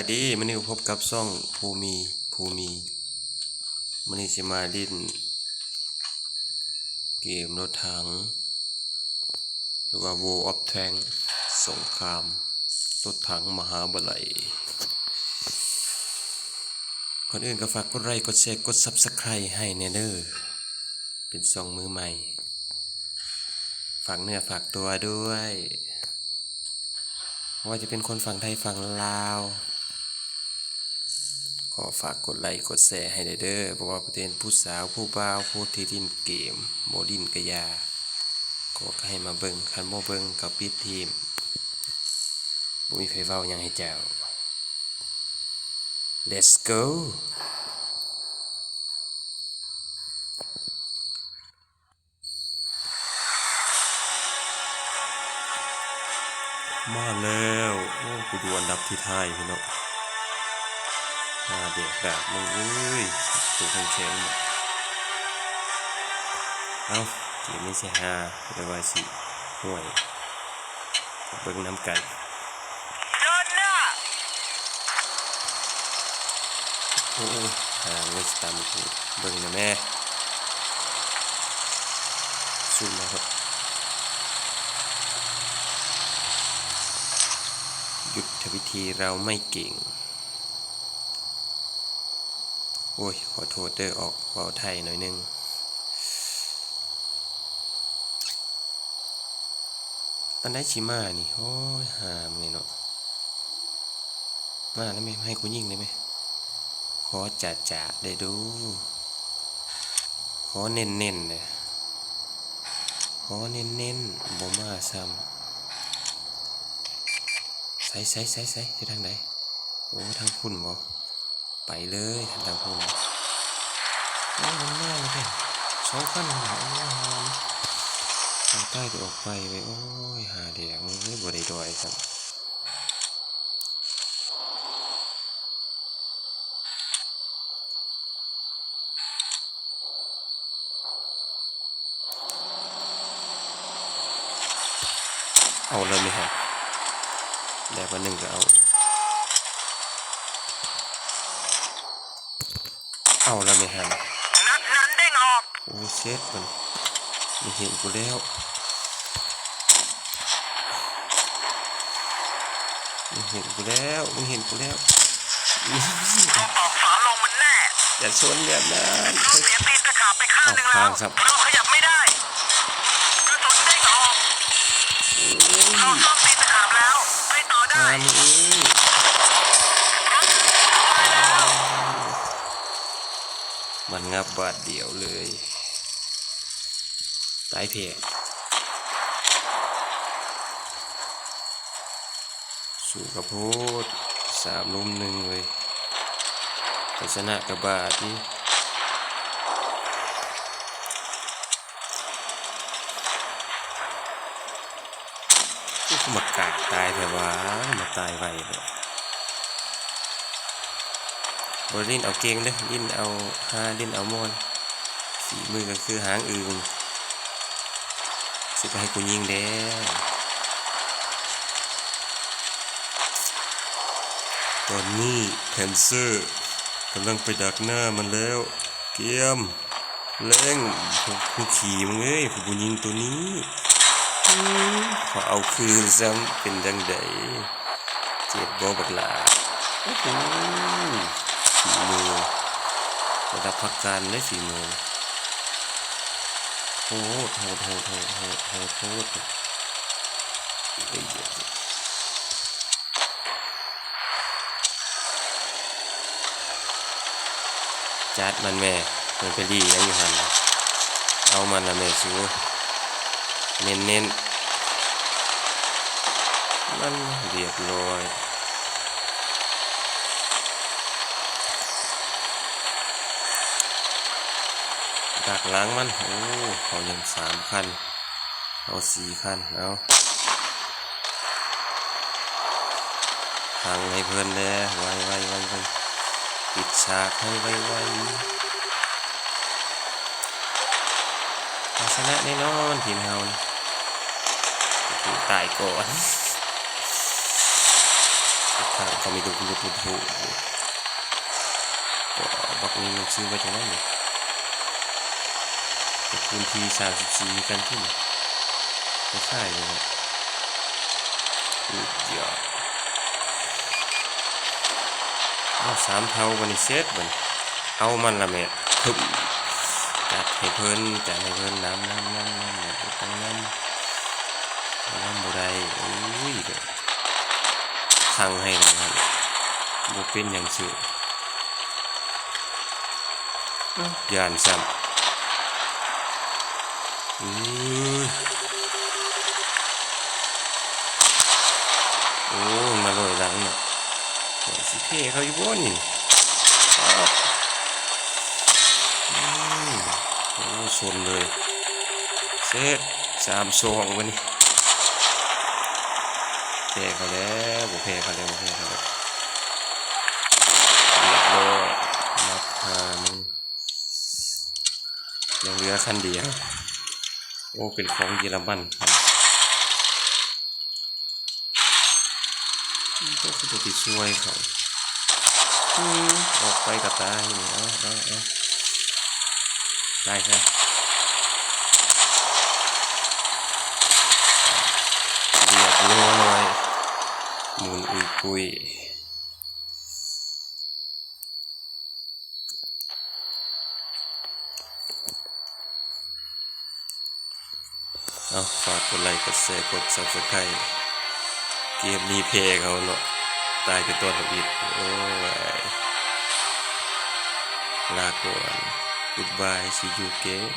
สวัสดีมันนี้พบกับซ่องภูมีภูมีมันนี้จะมาดิ้นเกมรถถัง หรือว่า War of Tank สงคราม รถถังมหาบลัยก่อนอื่นก็ฝากกดไลค์กดแชร์กด Subscribe ให้แน่เด้อเป็นซ่องมือใหม่ ฝากเนื้อฝากตัวด้วยว่าจะเป็นคนฝั่งไทยฝั่งลาว ขอฝากกดไลค์กดแชร์ให้เด้อเพราะว่าประเด็นผู้สาวผู้บ่าวผู้ที่ดินเกมโมดินกะยาก็ให้มาเบิ่งคันโมเบิ่งกับปิดทีมบ่มีไฟเว้ายังให้เจ้า let's go มาแล้ว โอ้กูดูอันดับที่ท้ายพี่น้อง หาเด็กดาบมึงเอ้ยตัวแข็งแข็งเนี่ยเอาเกมนี้สิหาเรียกว่าสิห่วยเบิ่งน้ำกันเดินน้าโอ้ยหาเงินสตามกูเบิ่งนะแม่สู้มาครับยุทธวิธีเราไม่เก่ง โอ้ย ขอโทษเด้อออกเว้าไทยหน่อยนึง ปันได้ชิมานี่ โอ้ยหามเลยเนาะ มาแล้วไหมให้กูยิงได้ไหม ขอจัดจัดได้ดู ขอเน้นเน้นเลยขอเน้นเน้นบ่มาซ้ำใส่ใส่ใส่ใส่ที่ทางไหน โอ้ ทางคุณบ่ ไปเลยทางคุณโอ้มันมากเลยค่สองขั้นหาอ้ยหามทางใต้ตัวออกไปไปโอ้ยหาเดียงเอ้ยบ่ได้ดอยครับเอาเลยไหมฮะแบบวันหนึ่งก็เอา เอาแล้วไหมฮะนัดนั้นเด้งออกโอ้เช็ดมันมันเห็นกูแล้วมันเห็นกูแล้วมันเห็นกูแล้วต้องออกฝาลงมันแน่อย่าชนแบบนั้นเราเสียตีนตะขาบไปข้างหนึ่งเอาแล้วข้างครับเราขยับไม่ได้กระสุนเด้งออกเราซ่อมตีนตะขาบแล้วไปต่อได้ มันงับบาดเดียวเลยตายเพงสู่กระโพดสามลุมหนึ่งเลยไปชนะกับบาดที่อุ๊ยมากาดตายแต่ว่ามาตายไวเลย บรินเอาเก่งเด้อดินเอาฮาดินเอามอนสีมือก็คือหางอื่นสิไปให้กูยิงแล้ตอนนี้แพนเซอร์กำลังไปดักหน้ามันแล้ว เกียมเร่งผู้ขี่มึงเอ้ยผู้ยิงตัวนี้อื้อขอเอาคืนซ้ำเป็นดังใดเจ็บบอบักหลาอ ฝีมือระดับพักการเลยฝีมือโหดโหดโหดโหดโหดโหดโหดจัดมันแม่มันไปดียังอยู่หันเอามันละแม่สูเน้นเน้นมันเรียบร้อย ดักล้างมัน โอ้เขายังสามคัน เอาสี่คัน เอาทางให้เพื่อนแด้ไวไวไวไวปิดฉากให้ไวๆเอาชนะแน่นอนทีมเฮานี่ถูกตายก่อนทางเขามีตัวคุณตัวผู้ก็บักนี้มันซื้อไว้ตรงนั้นเลย ตระกูลทีสามสิบสี่กันที่นี่ไม่ใช่เลยนะอุดยอดเอาสามเท่าวันนี้เซตบันเอามันละแม่ทึมจัดให้เพิ่นจัดให้เพิ่นน้ำน้ำน้ำน้ำแบบตั้งน้ำน้ำบุไรโอ้ยเด้อทังให้เลยครับบ่เป็นอย่างซื่อยานซ้ำ โอ้มาลอยหลังเนาะโอ้สิเพ่เขาอยู่บ่นี่โอ้ชนเลย เซตสามสองวันนี้แพ้เขาแล้วบุแพ้เขาแล้วบุแพ้เขาแล้วเรียบร้อยมาพามึงยังเหลือคันเดียว โอ้เป็นของเยอรมันครับก็คือตัวที่ช่วยเขาอืมออกไปกับตายนี่เอาเอาเอาตายซะเรียบร้อยหมุนอุยปุย เอาฝากกดไลค์กดแชร์กดซับสไครต์เกมนี้เพย์เขาเนาะตายเป็นตัวทบิตโอ้ยลาก่อน goodbye see you again